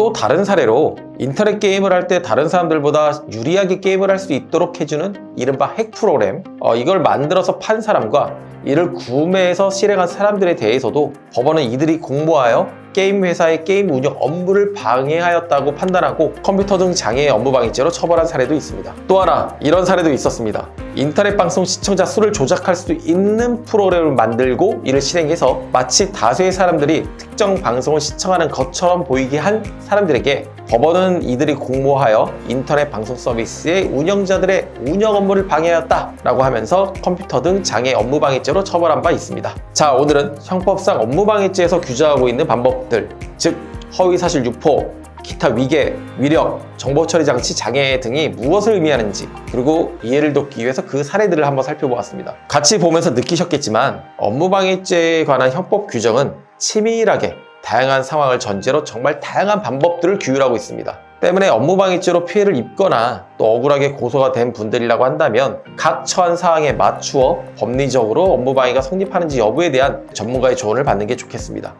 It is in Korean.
또 다른 사례로 인터넷 게임을 할 때 다른 사람들보다 유리하게 게임을 할 수 있도록 해주는 이른바 핵 프로그램 어, 이걸 만들어서 판 사람과 이를 구매해서 실행한 사람들에 대해서도 법원은 이들이 공모하여 게임 회사의 게임 운영 업무를 방해하였다고 판단하고 컴퓨터 등 장애의 업무 방해죄로 처벌한 사례도 있습니다. 또 하나 이런 사례도 있었습니다. 인터넷 방송 시청자 수를 조작할 수 있는 프로그램을 만들고 이를 실행해서 마치 다수의 사람들이 특정 방송을 시청하는 것처럼 보이게 한 사람들에게 법원은 이들이 공모하여 인터넷 방송 서비스의 운영자들의 운영 업무를 방해하였다라고 하면서 컴퓨터 등 장애 업무 방해죄로 처벌한 바 있습니다. 자, 오늘은 형법상 업무 방해죄에서 규정하고 있는 방법들, 즉 허위 사실 유포, 기타 위계, 위력, 정보 처리 장치 장애 등이 무엇을 의미하는지 그리고 이해를 돕기 위해서 그 사례들을 한번 살펴보았습니다. 같이 보면서 느끼셨겠지만 업무방해죄에 관한 형법 규정은 치밀하게 다양한 상황을 전제로 정말 다양한 방법들을 규율하고 있습니다. 때문에 업무방해죄로 피해를 입거나 또 억울하게 고소가 된 분들이라고 한다면 각 처한 사항에 맞추어 법리적으로 업무방해가 성립하는지 여부에 대한 전문가의 조언을 받는 게 좋겠습니다.